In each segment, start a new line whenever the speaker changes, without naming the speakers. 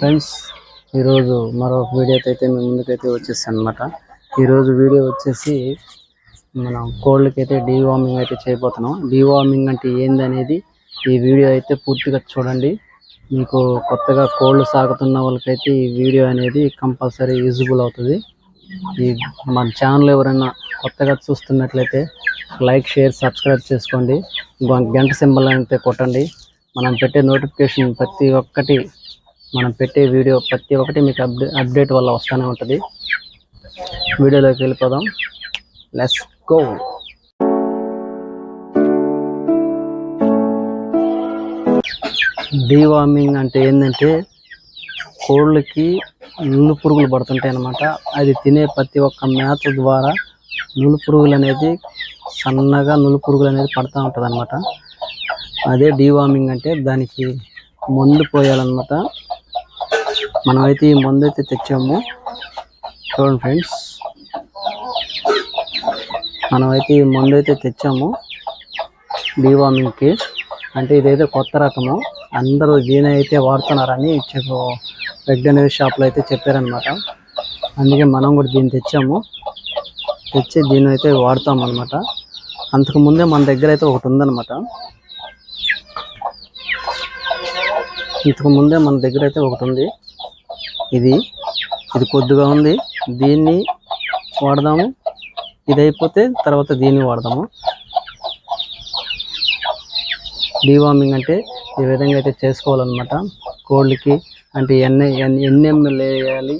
Friends ఈరోజు మరో video అయితే మేము ముందుకైతే వచ్చేస్తాను అనమాట ఈరోజు వీడియో వచ్చేసి మనం కోళ్ళకి అయితే డీవార్మింగ్ అయితే చేయబోతున్నాం. డీవార్మింగ్ అంటే ఏంది అనేది ఈ వీడియో అయితే పూర్తిగా చూడండి. మీకు కొత్తగా కోళ్ళు సాగుతున్న వాళ్ళకైతే ఈ వీడియో అనేది కంపల్సరీ యూజబుల్ అవుతుంది. ఈ మన ఛానల్ ఎవరైనా కొత్తగా చూస్తున్నట్లయితే లైక్ షేర్ సబ్స్క్రైబ్ చేసుకోండి. గంట సింబల్ అయితే కొట్టండి. మనం పెట్టే నోటిఫికేషన్ ప్రతి ఒక్కటి మనం పెట్టే వీడియో ప్రతి ఒక్కటి మీకు అప్డే అప్డేట్ వల్ల వస్తూనే ఉంటుంది. వీడియోలోకి వెళ్ళిపోదాం. లెస్ గో డీవార్మింగ్ అంటే ఏంటంటే కోళ్ళకి నులు పురుగులు పడుతుంటాయి అన్నమాట. అది తినే ప్రతి ఒక్క మేత ద్వారా నులు పురుగులు అనేది సన్నగా నులు పురుగులు అనేది పడుతూ ఉంటుంది అదే డీవార్మింగ్ అంటే దానికి మందు పోయాలన్నమాట. మనమైతే ఈ మందు అయితే తెచ్చాము. చూడండి ఫ్రెండ్స్. మనమైతే ఈ మందు అయితే తెచ్చాము డీవార్మింగ్కి అంటే ఇదైతే కొత్త రకము. అందరూ దీని అయితే వాడుతున్నారని చెప్పు వెటనరీ షాప్లో అయితే చెప్పారనమాట అందుకే మనం కూడా దీన్ని తెచ్చాము. తెచ్చి దీన్ని అయితే వాడతాం అనమాట అంతకు ముందే మన దగ్గర అయితే ఒకటి ఉందన్నమాట. ఇంతకు ముందే మన దగ్గర అయితే ఒకటి ఉంది. ఇది. ఇది కొద్దిగా ఉంది. దీన్ని వాడదాము. ఇది అయిపోతే తర్వాత దీన్ని వాడదాము. డీవార్మింగ్ అంటే ఈ విధంగా అయితే చేసుకోవాలన్నమాట. కోళ్ళకి అంటే ఎన్ని ఎన్ని ఎంఎల్ వేయాలి.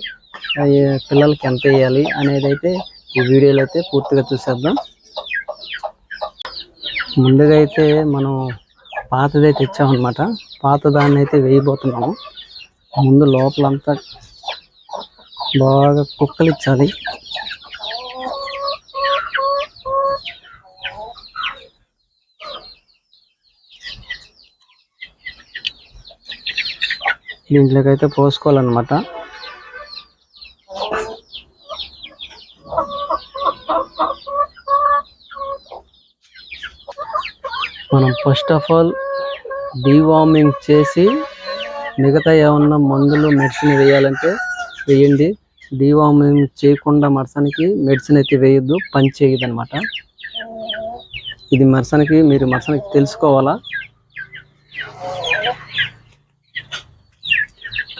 పిల్లలకి ఎంత వేయాలి అనేది అయితే ఈ వీడియోలో అయితే పూర్తిగా చూసేద్దాం. ముందుగా అయితే మనం పాతదే తెచ్చామన్నమాట. పాత దాన్ని అయితే వేయబోతున్నాము. ముందు లోపలంతా బాగా కుక్కలిచ్చాలి. దీంట్లోకి అయితే పోసుకోవాలన్నమాట. మనం ఫస్ట్ ఆఫ్ ఆల్ డీవార్మింగ్ చేసి మిగతా ఏమన్నా మందులు మెడిసిన్ వేయాలంటే వేయండి. డీవార్మింగ్ చేయకుండా మరసనికి మెడిసిన్ అయితే వేయొద్దు పని చేయదు అనమాట ఇది మరసనికి మీరు మరసనికి తెలుసుకోవాలా?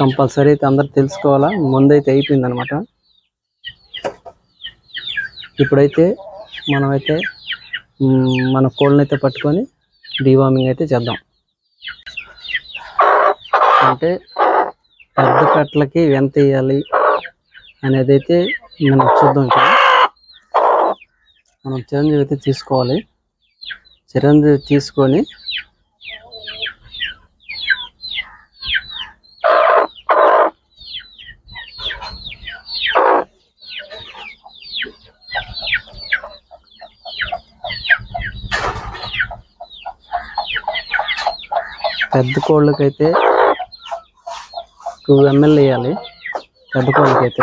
కంపల్సరీ అయితే అందరు తెలుసుకోవాలా? ముందైతే అయిపోయింది అనమాట ఇప్పుడైతే మనమైతే మన కోళ్ళని అయితే పట్టుకొని డివామింగ్ అయితే చేద్దాం. అంటే పెద్ద కట్టలకి ఎంత వేయాలి అనేది అయితే మనం చూద్దాం ఇక్కడ. మనం చిరంజీవి అయితే తీసుకోవాలి. చిరంజీవి తీసుకొని పెద్ద కోళ్ళకైతే టూ ఎంఎల్ వేయాలి పెద్ద అయితే.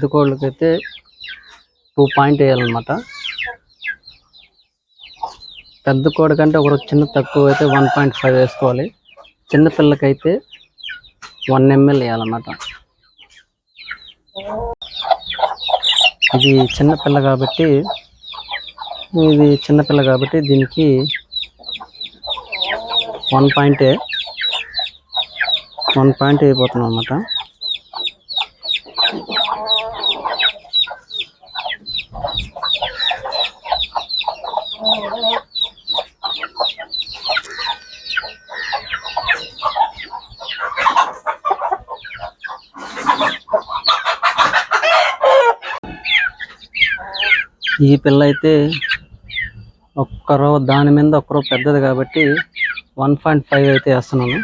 పెద్ద కోళ్ళకైతే టూ పాయింట్ వేయాలన్నమాట పెద్ద కోడి కంటే ఒక చిన్న తక్కువ అయితే వన్ పాయింట్ ఫైవ్ వేసుకోవాలి. చిన్న పిల్లకైతే వన్ ఎంఎల్ వేయాలన్నమాట. ఇది చిన్న పిల్ల కాబట్టి ఇది చిన్న పిల్ల కాబట్టి దీనికి వన్ పాయింటే వన్ పాయింట్ అయిపోతున్నాం అన్నమాట ఈ పిల్ల అయితే ఒక్కరో దాని మీద ఒక్కరో పెద్దది కాబట్టి వన్ పాయింట్ ఫైవ్ అయితే వేస్తున్నాను.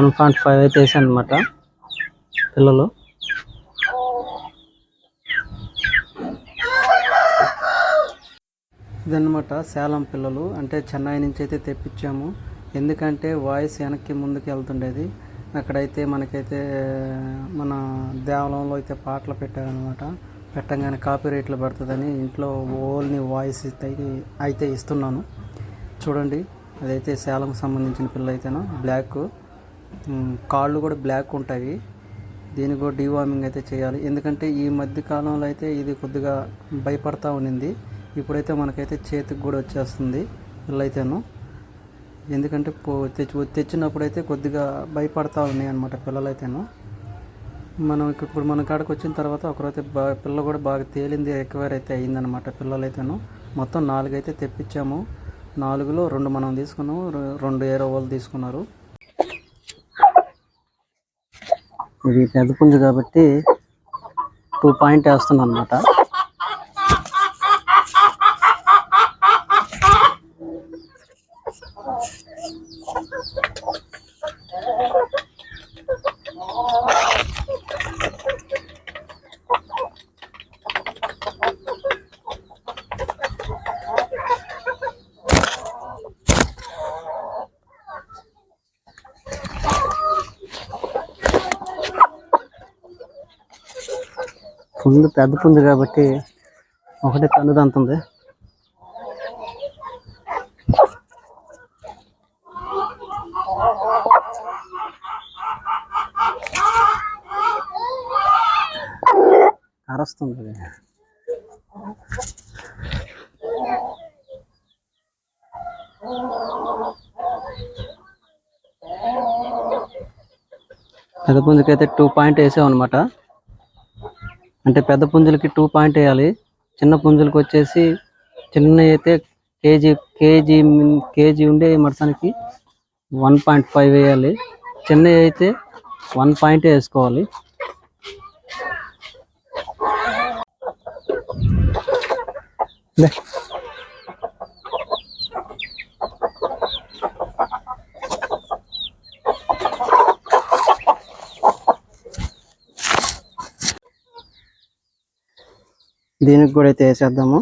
వన్ పాయింట్ ఫైవ్ అయితే వేసాను అనమాట పిల్లలు. ఇదన్నమాట సేలం పిల్లలు. అంటే చెన్నై నుంచి అయితే తెప్పించాము. ఎందుకంటే వాయిస్ వెనక్కి ముందుకు వెళ్తుండేది. అక్కడైతే మనకైతే మన దేవాలయంలో అయితే పాటలు పెట్టారనమాట పెట్టంగానే కాపీ రేట్లు పడుతుందని ఇంట్లో ఓల్ని వాయిస్ అయితే అయితే ఇస్తున్నాను. చూడండి అదైతే సేలంకి సంబంధించిన పిల్ల అయితేనో బ్లాక్. కాళ్ళు కూడా బ్లాక్ ఉంటాయి. దీనికి కూడా డీవార్మింగ్ అయితే చేయాలి. ఎందుకంటే ఈ మధ్య కాలంలో అయితే ఇది కొద్దిగా భయపడతా ఉండింది ఇప్పుడైతే మనకైతే చేతికి కూడా వచ్చేస్తుంది పిల్లలైతేను ఎందుకంటే పో తెచ్చి తెచ్చినప్పుడు అయితే కొద్దిగా భయపడతా ఉన్నాయి అనమాట పిల్లలైతేను. మనం ఇప్పుడు మన కాడకు వచ్చిన తర్వాత ఒకరైతే బాగా పిల్ల కూడా బాగా తేలింది రికవర్ అయితే అయిందనమాట పిల్లలైతేను. మొత్తం నాలుగు అయితే తెప్పించాము. నాలుగులో రెండు మనం తీసుకున్నాము రెండు ఏరో వాళ్ళు తీసుకున్నారు. ఇది పెద్ద పుంజు కాబట్టి టూ పాయింట్ వేస్తున్నాను అనమాట పుంజు పెద్ద పుంజు కాబట్టి ఒకటే అంతుంది అరస్తుంది అది. పెద్ద పుంజుకైతే టూ పాయింట్ వేసాం అనమాట అంటే పెద్ద పుంజులకి టూ పాయింట్ వేయాలి. చిన్న పుంజులకి వచ్చేసి చిన్న అయితే కేజీ కేజీ కేజీ ఉండే మడసానికి వన్ పాయింట్ ఫైవ్ వేయాలి. చిన్న అయితే వన్ పాయింట్ వేసుకోవాలి. లే. దీనికి కూడా అయితే వేసేద్దాము.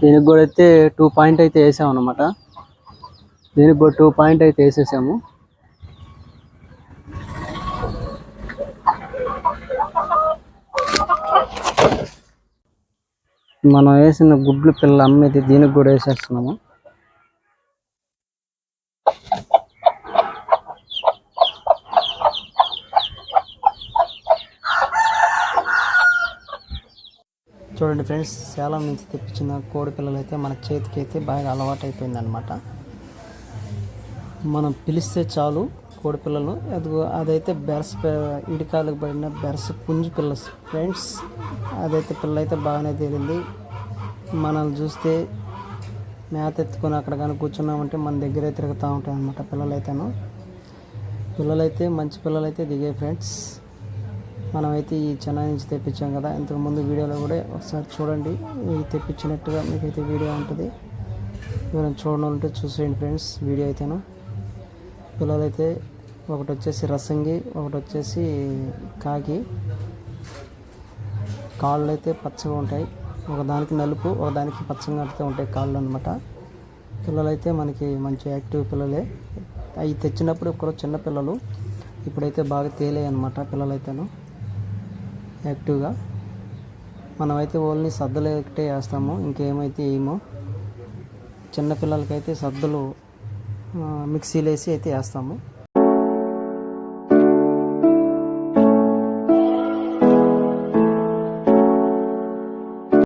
దీనికి కూడా అయితే టూ పాయింట్ అయితే వేసాము అనమాట దీనికి కూడా టూ పాయింట్ అయితే వేసేసాము. మనం వేసిన గుడ్లు పిల్ల అమ్మేది దీనికి కూడా వేసేస్తున్నాము. చూడండి ఫ్రెండ్స్ సేలం నుంచి తెప్పించిన కోడి పిల్లలు అయితే మన చేతికి అయితే బాగా అలవాటు అయిపోయింది అనమాట మనం పిలిస్తే చాలు కోడి పిల్లలు అదిగో అదైతే బెరస్ ఇడికాలకు పడిన బెర్స్ పుంజు పిల్ల. ఫ్రెండ్స్ అదైతే పిల్ల అయితే బాగానే తేలింది. మనల్ని చూస్తే మేత ఎత్తుకొని అక్కడ కానీ కూర్చున్నామంటే మన దగ్గరే తిరుగుతూ ఉంటాయి అనమాట పిల్లలైతేను. పిల్లలైతే మంచి పిల్లలైతే దిగాయి ఫ్రెండ్స్. మనమైతే ఈ చెన్నై నుంచి తెప్పించాం కదా ఇంతకుముందు వీడియోలో కూడా ఒకసారి చూడండి. ఇది తెప్పించినట్టుగా మీకైతే వీడియో ఉంటుంది. ఎవరైనా చూడాలంటే చూసేయండి ఫ్రెండ్స్ వీడియో అయితేను. పిల్లలైతే ఒకటి వచ్చేసి రసంగి ఒకటి వచ్చేసి కాకి. కాళ్ళు అయితే పచ్చగా ఉంటాయి. ఒకదానికి నలుపు ఒకదానికి పచ్చగా అయితే ఉంటాయి కాళ్ళు అనమాట పిల్లలైతే మనకి మంచి యాక్టివ్ పిల్లలే. అవి తెచ్చినప్పుడు ఒకరు చిన్న పిల్లలు. ఇప్పుడైతే బాగా తేలాయి అనమాట పిల్లలైతేను. యాక్టివ్గా. మనమైతే ఓన్లీ సద్దలు ఒకటే వేస్తాము. ఇంకేమైతే ఏమో. చిన్న పిల్లలకైతే సద్దులు మిక్సీలో వేసి అయితే వేస్తాము.